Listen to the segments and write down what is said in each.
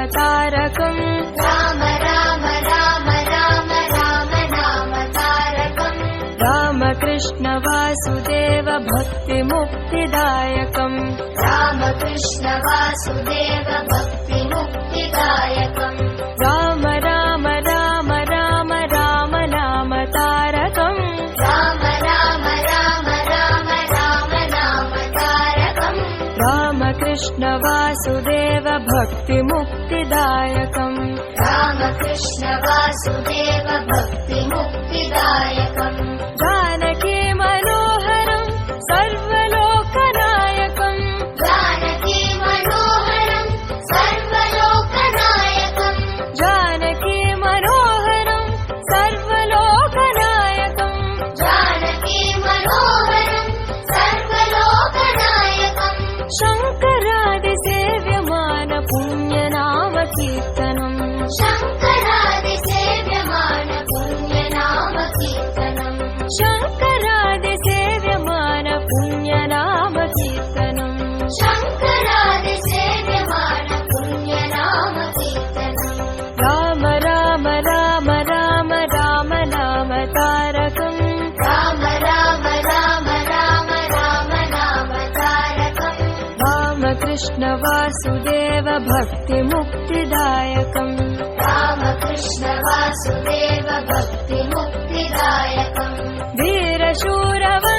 राम तारकम् राम राम राम राम राम नाम तारकम् रामकृष्ण वासुदेव भक्तिमुक्तिदायकम् रामकृष्ण वासुदेव भक्तिमुक्तिदायकम् राम राम राम राम राम नाम तारकम् राम राम राम राम राम नाम तारकम् रामकृष्ण वासुदेव भक्तिमुक्तिदायकम्। रामकृष्ण वासुदेव भक्तिमुक्तिदायकम् वासुदेव भक्तिमुक्तिदायकम्। रामकृष्ण वासुदेव भक्तिमुक्तिदायकम्। वीरशूरवन्दितम्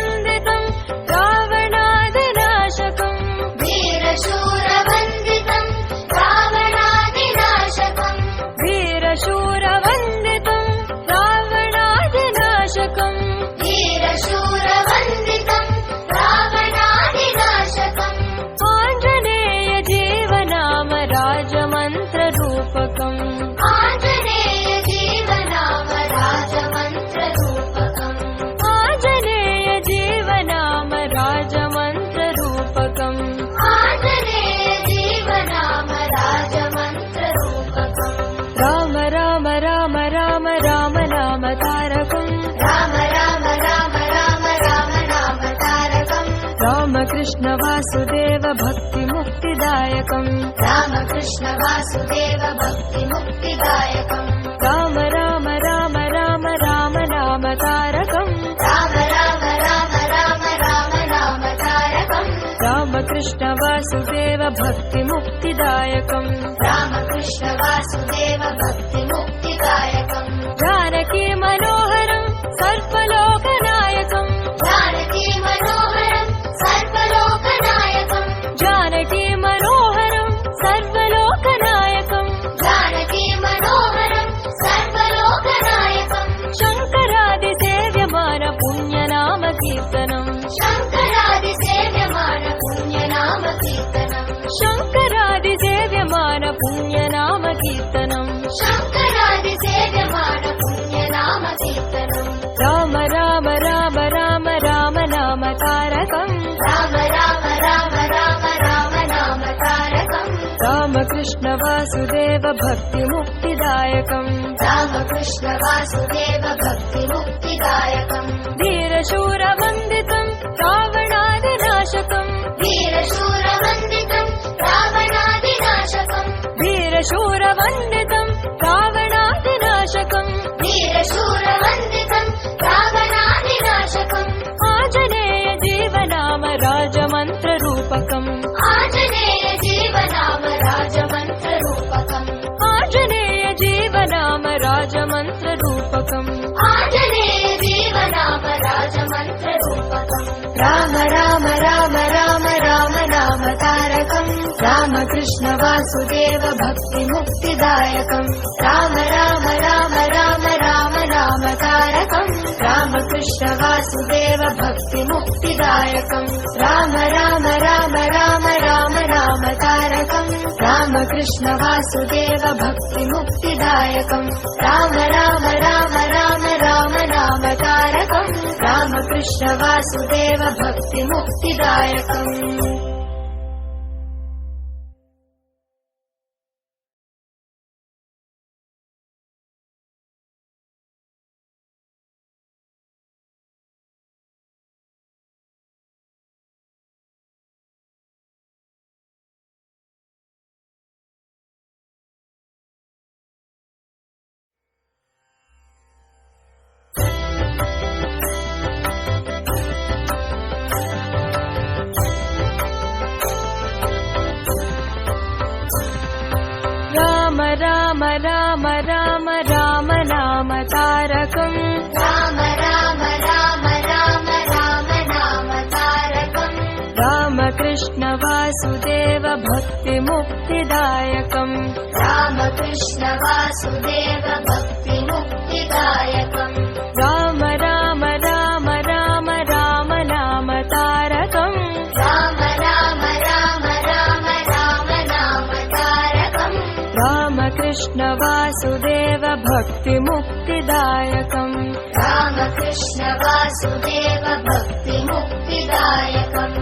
रामकृष्ण वासुदेव भक्तिमुक्तिदायकम् रामकृष्ण वासुदेव भक्तिमुक्तिदायकम् राम राम राम राम राम नाम तारकम् राम राम राम राम राम नाम तारकम् रामकृष्ण वासुदेव भक्तिमुक्तिदायकम् रामकृष्ण वासुदेव भक्तिमुक्तिदायकम् जानकी मनोहरम् रामकृष्ण वासुदेव भक्तिमुक्तिदायकम् रामकृष्ण वासुदेव भक्तिमुक्तिदायकम् वीरशूरवन्दितम् रावणादिनाशकम् वीरशूरवन्दितम् रावणादिनाशकम् वीरशूरवन्दितम् रावणादिनाशकम् वीरशूरवन्दितम् आञ्जनेय जीवनाम राजमन्त्ररूपकम्। राम राम राम राम राम नाम तारकम्। रामकृष्ण वासुदेव भक्तिमुक्तिदायकम्। राम राम राम राम राम नाम तारकम् रामकृष्ण वासुदेव भक्तिमुक्तिदायकम्। राम राम राम राम राम नाम तारकम्। रामकृष्ण वासुदेव भक्तिमुक्तिदायकम्। राम राम राम राम राम नाम तारकम्। रामकृष्ण वासुदेव भक्तिमुक्तिदायकम् तारकम् राम राम राम राम राम नाम तारकम् रामकृष्ण वासुदेव भक्तिमुक्तिदायकम् रामकृष्ण वासुदेव भक्तिमुक्तिदायकम् राम राम राम राम राम नाम तारकम् राम राम राम राम राम नाम तारकम् रामकृष्ण वासुदेव भक्तिमुक्तिदायकम् रामकृष्ण वासुदेव भक्तिमुक्तिदायकम्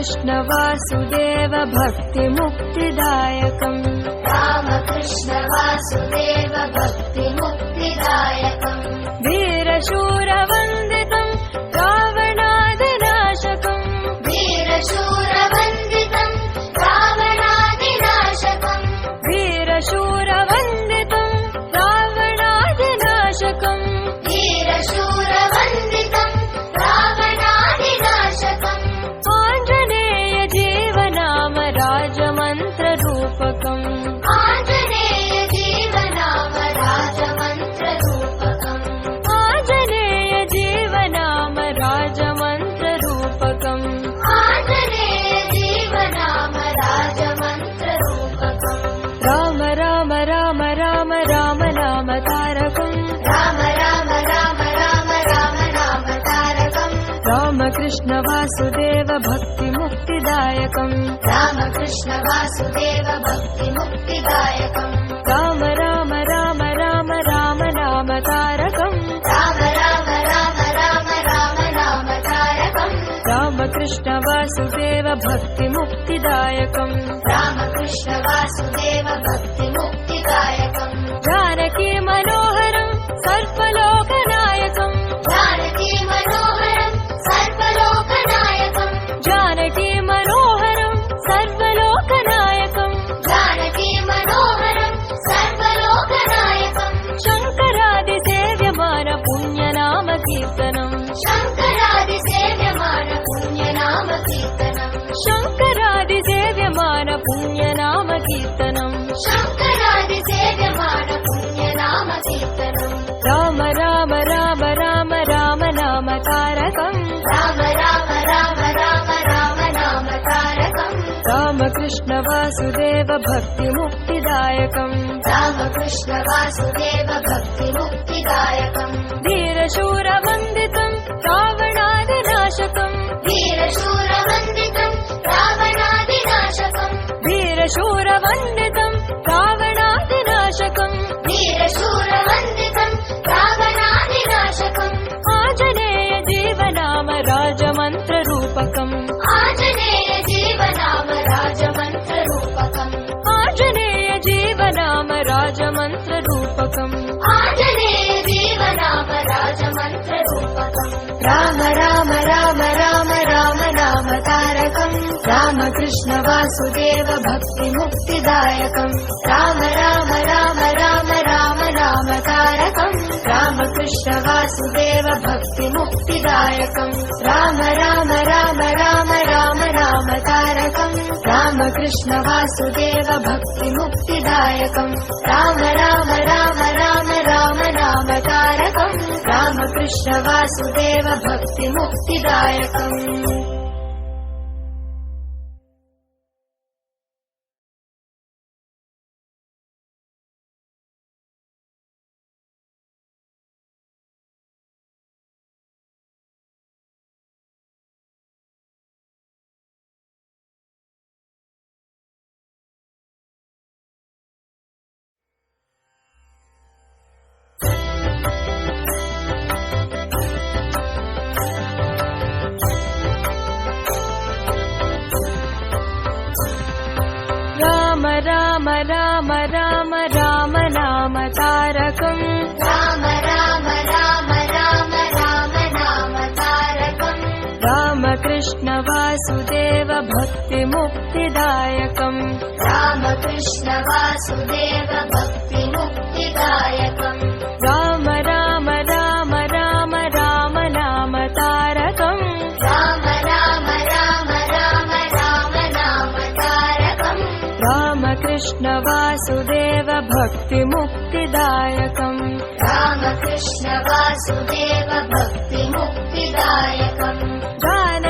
रामकृष्ण वासुदेव भक्तिमुक्तिदायकम्। रामकृष्ण वासुदेव भक्तिमुक्तिदायकम्। वीरशूरवन्दितम् तारकम् राम राम राम राम राम नाम तारकम् रामकृष्ण वासुदेव भक्तिमुक्तिदायकम् रामकृष्ण वासुदेव भक्तिमुक्तिदायकम् राम राम राम राम राम नाम तारकम् राम राम राम राम राम नाम तारकम् रामकृष्ण वासुदेव भक्तिमुक्तिदायकम् रामकृष्ण वासुदेव भक्तिमुक्तिदायकम् कीर्तनम् शङ्करादिसेव्यमान पुण्यनाम कीर्तनम्। शङ्करादिसेव्यमान पुण्यनाम कीर्तनम्। शङ्करादिसेव्यमान पुण्यनाम कीर्तनम्। राम राम राम राम राम नाम तारकम् रामकृष्ण वासुदेव भक्तिमुक्तिदायकम्। रामकृष्ण वासुदेव भक्तिमुक्तिदायकम्। धीरशूरवन्दितम् रावणादिनाशकम्। वीरशूरवन्दितम् रावणादिनाशकम्। वीरशूरवन्दितम् रावणादिनाशकम्। वीरशूरवन्दितम् रावणादिनाशकम्। आञ्जनेय जीवनाम राजमन्त्ररूपकम् रामकृष्ण वासुदेव भक्तिमुक्तिदायकम् राम राम राम राम राम नाम तारकम् रामकृष्ण वासुदेव भक्तिमुक्तिदायकम् राम राम राम राम राम नाम तारकम् रामकृष्ण वासुदेव भक्तिमुक्तिदायकम् राम राम राम राम राम नाम तारकम् रामकृष्ण वासुदेव भक्तिमुक्तिदायकम् राम राम राम राम नाम तारकम्। राम राम राम राम राम नाम तारकम्। रामकृष्ण वासुदेव भक्तिमुक्तिदायकम्। रामकृष्ण वासुदेव भक्तिमुक्तिदायकम् रामकृष्ण वासुदेव भक्तिमुक्तिदायकम्। रामकृष्ण वासुदेव भक्तिमुक्तिदायकम्। जानकी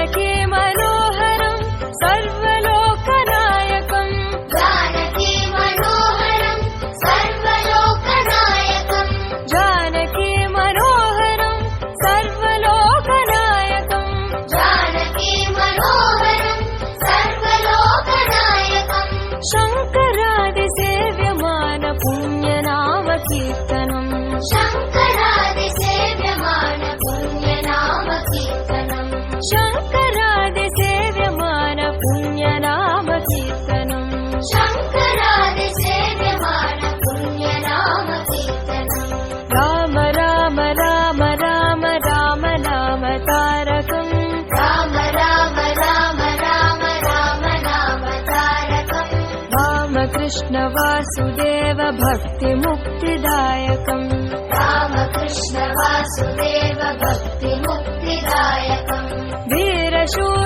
राम राम राम राम नाम तारकम्। राम राम राम राम राम नाम तारकम्। रामकृष्ण वासुदेव भक्तिमुक्तिदायकम्। रामकृष्ण वासुदेव भक्तिमुक्तिदायकम्। वीरशूरवन्दितम्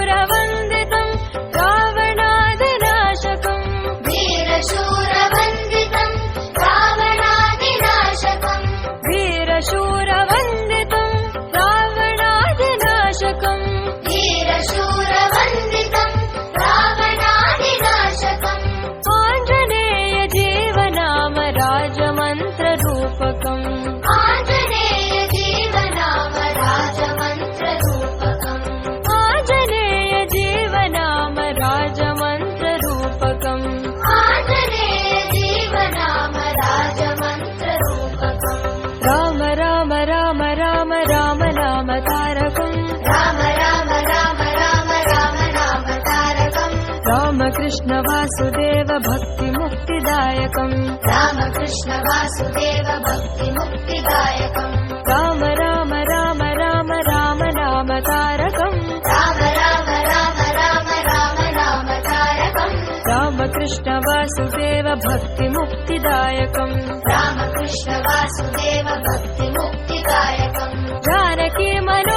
रामकृष्ण वासुदेव भक्तिमुक्तिदायकम् रामकृष्ण वासुदेव भक्तिमुक्तिदायकम् राम राम राम राम राम नाम तारकम् राम राम राम राम राम नाम तारकम् रामकृष्ण वासुदेव भक्तिमुक्तिदायकम् रामकृष्ण वासुदेव भक्तिमुक्तिदायकम् जानकी मनोहरम्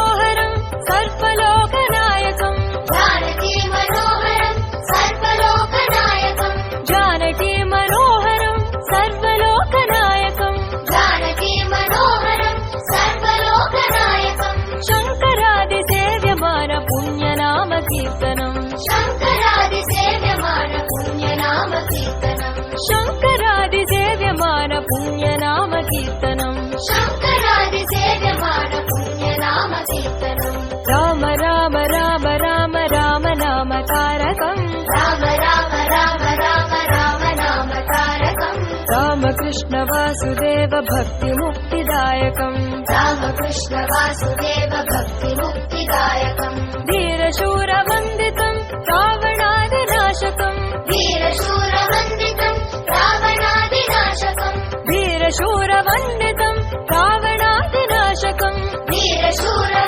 रामकृष्ण वासुदेव भक्तिमुक्तिदायकम्। रामकृष्ण वासुदेव भक्तिमुक्तिदायकम्। वीरशूरवन्दितम् रावणादिनाशकम्। वीरशूरवन्दितम् रावणादिनाशकम्। वीरशूरवन्दितम् रावणादिनाशकम्। वीरशूरवन्दितम्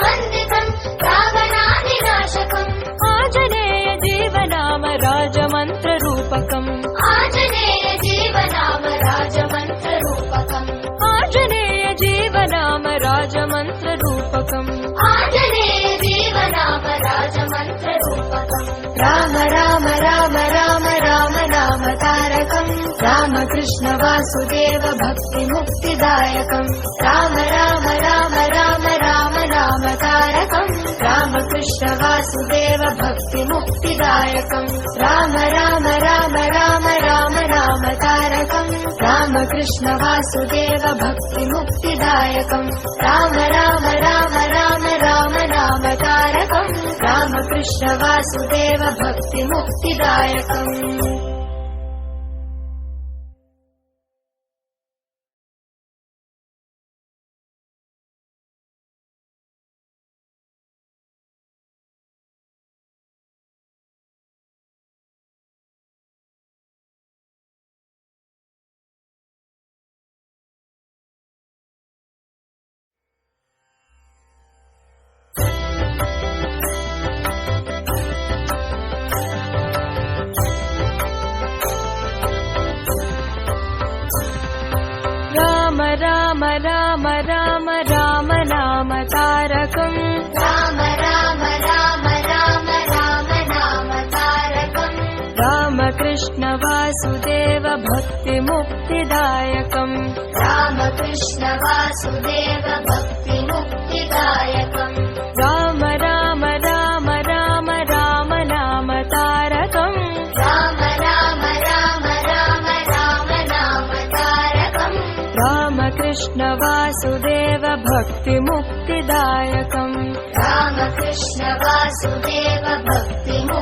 राजमन्त्ररूपकम् आञ्जनेय जीवनाम राजमन्त्ररूपकम् राम राम राम राम राम नाम तारकम् रामकृष्ण वासुदेव भक्तिमुक्तिदायकम् राम राम राम राम राम नाम तारकम् रामकृष्ण वासुदेव भक्तिमुक्तिदायकम् राम राम राम राम राम नाम तारकम् रामकृष्ण वासुदेव भक्तिमुक्तिदायकम् राम राम राम राम राम नाम तारकम् रामकृष्ण वासुदेव भक्तिमुक्तिदायकम् भक्तिमुक्तिदायकम्। रामकृष्ण वासुदेव भक्तिमुक्तिदायकम्। राम राम राम राम राम नाम तारकम्। राम राम राम राम राम नाम तारकम्। रामकृष्ण वासुदेव भक्तिमुक्तिदायकम्। रामकृष्ण वासुदेव भक्तिमुक्तिदायकम्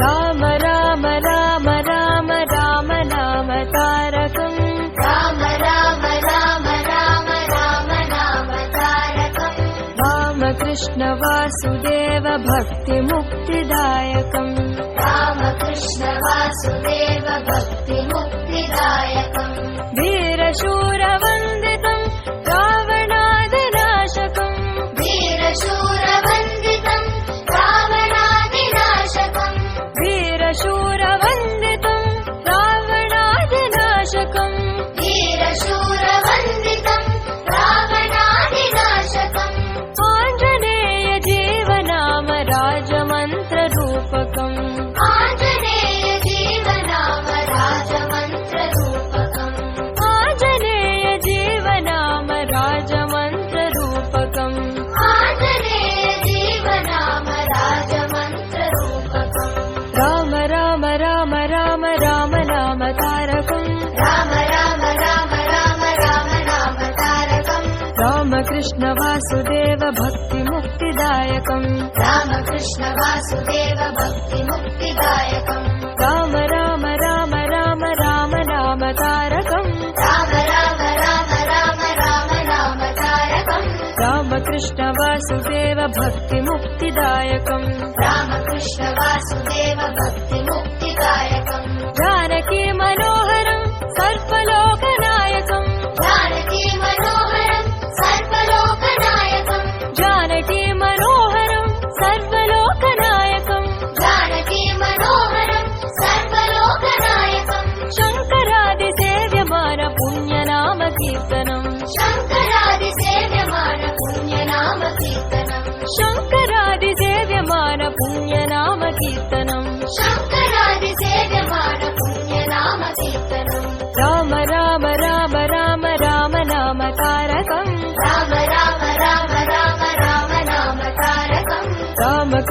राम राम राम राम राम नाम तारकम्। राम राम राम राम राम नाम तारकम्। रामकृष्ण वासुदेव भक्तिमुक्तिदायकम् रामकृष्ण वासुदेव भक्तिमुक्तिदायकम् वासुदेव भक्तिमुक्तिदायकम्। रामकृष्ण वासुदेव भक्तिमुक्तिदायकम्। राम राम राम राम राम नाम तारकम्। राम राम राम राम राम नाम तारकम्। रामकृष्ण वासुदेव भक्तिमुक्तिदायकम्। रामकृष्ण वासुदेव भक्तिमुक्तिदायकम्। जानकी मनोहरम्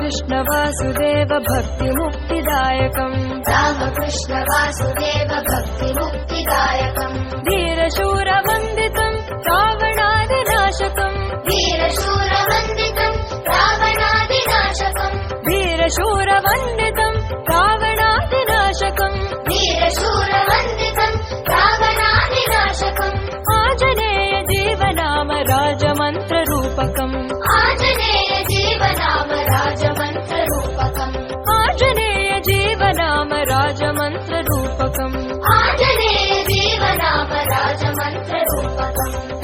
रामकृष्ण वासुदेव भक्तिमुक्तिदायकम् रामकृष्ण वासुदेव भक्तिमुक्तिदायकम् वीरशूरवन्दितम् रावणादिनाशकम् वीरशूरवन्दितम् रावणादिनाशकम् वीरशूरवन्दितम्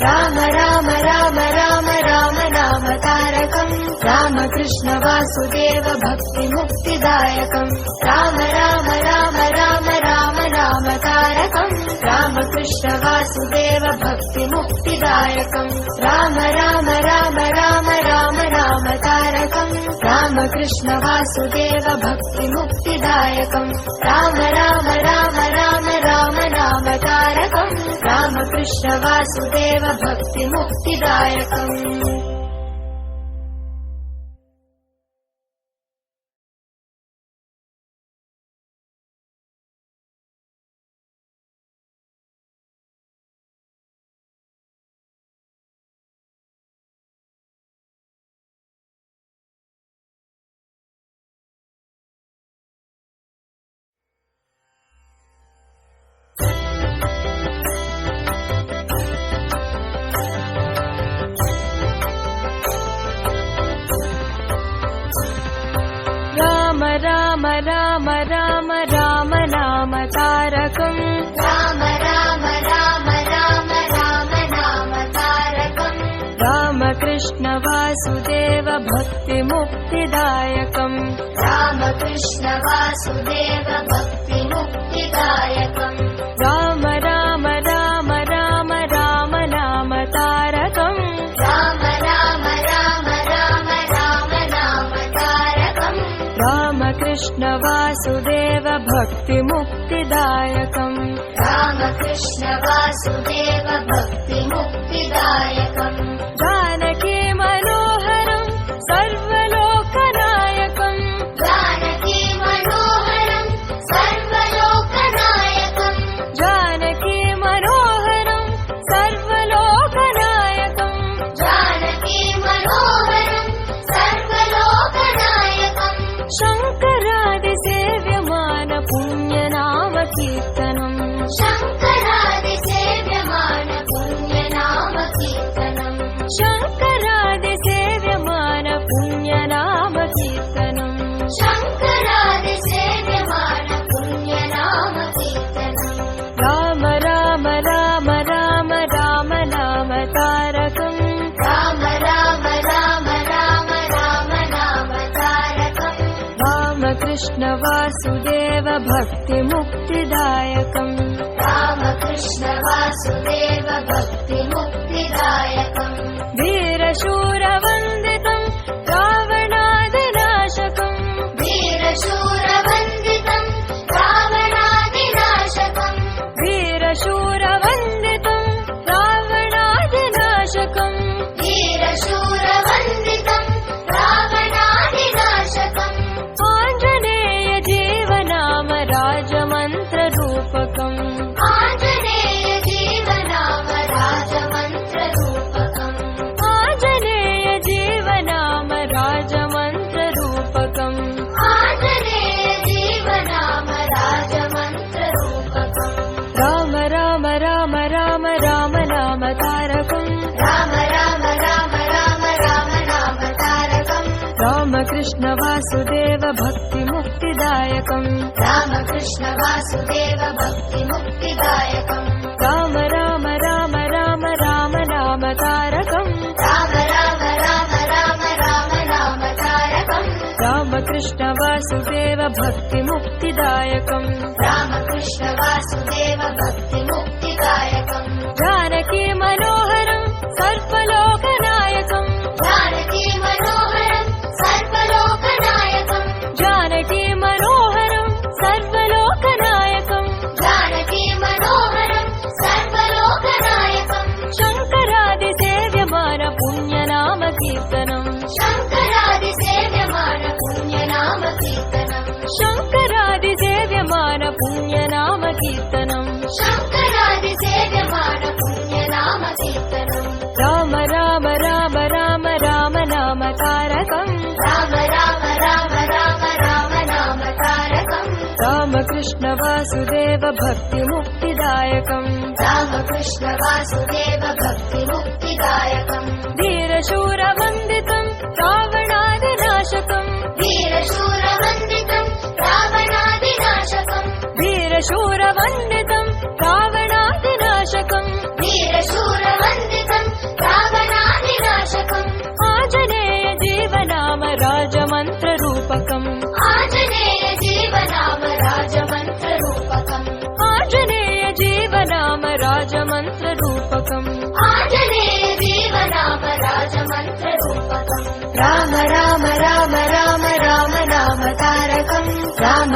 राम राम राम राम राम नाम तारकम् रामकृष्ण वासुदेव भक्तिमुक्तिदायकम् राम राम राम राम राम नाम तारकम् रामकृष्ण वासुदेव भक्तिमुक्तिदायकम् राम राम राम राम राम नाम तारकम् रामकृष्ण वासुदेव भक्तिमुक्तिदायकम् राम राम राम राम राम रामकृष्ण वासुदेव भक्तिमुक्तिदायकम् तारकम् राम राम राम राम राम नाम तारकम् रामकृष्ण वासुदेव भक्तिमुक्तिदायकम् रामकृष्ण वासुदेव भक्तिमुक्तिदायकम् राम राम राम राम राम नाम तारकम् राम राम राम राम राम नाम तारकम् रामकृष्ण वासुदेव भक्तिमुक्तिदायकम् रामकृष्ण वासुदेव भक्तिमुक्तिदायकम् शङ्करादिसेव्यमान पुण्यनाम कीर्तनम् शङ्करादिसेव्यमान पुण्यनाम कीर्तनम् राम राम राम राम राम नाम तारकम्। राम राम राम राम राम नाम तारकम्। रामकृष्ण वासुदेव भक्तिमुक्तिदायकम्। रामकृष्ण वासुदेव भक्तिमुक्तिदायकम् वीरशूरवन्दितम् रामकृष्ण वासुदेव भक्तिमुक्तिदायकम् रामकृष्ण वासुदेव भक्तिमुक्तिदायकम् राम राम राम राम राम नाम तारकम् राम राम राम राम राम नाम तारकम् रामकृष्ण वासुदेव भक्तिमुक्तिदायकम् रामकृष्ण वासुदेव भक्तिमुक्तिदायकम् जानकी मनोहरम् राम राम राम राम राम नाम तारकम्। राम राम राम राम राम नाम तारकम् रामकृष्ण वासुदेव भक्तिमुक्तिदायकम्। रामकृष्ण वासुदेव भक्तिमुक्तिदायकम् वीरशूरवन्दितम् रावणादिनाशकम्। वीरशूरवन्दितम् रावणादिनाशकम्। वीरशूरवन्दितम्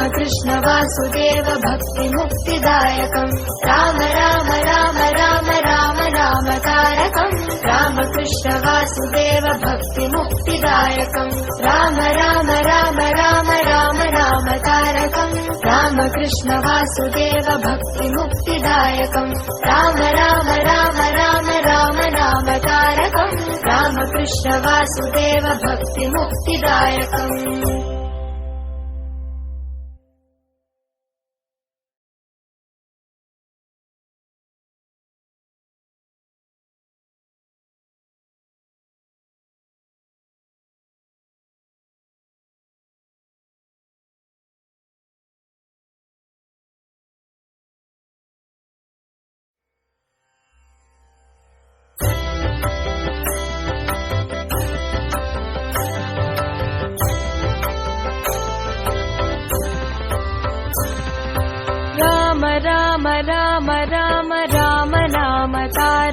रामकृष्ण वासुदेव भक्तिमुक्तिदायकम् राम राम राम राम राम नाम तारकम् रामकृष्ण वासुदेव भक्तिमुक्तिदायकम् राम राम राम राम राम नाम तारकम् रामकृष्ण वासुदेव भक्तिमुक्तिदायकम् राम राम राम राम राम नाम तारकम् रामकृष्ण वासुदेव भक्तिमुक्तिदायकम्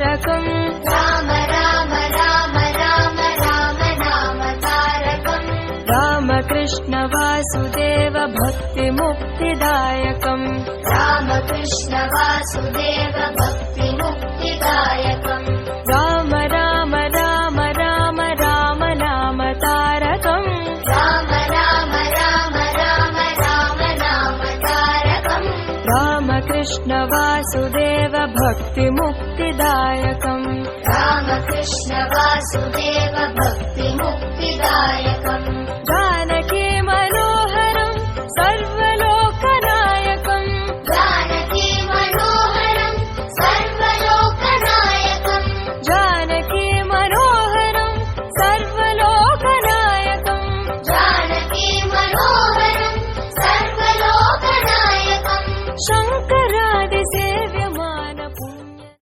तारकम् राम राम राम राम राम नाम तारकम् रामकृष्ण वासुदेव भक्तिमुक्तिदायकम् रामकृष्ण वासुदेव भक्तिमुक्तिदायकम् राम राम राम राम राम नाम तारकम् राम राम राम राम राम नाम तारकम् रामकृष्ण वासुदेव भक्तिमुक्तिदायकम् कृष्णवासुदेव भक्तिमुक्तिदायकम्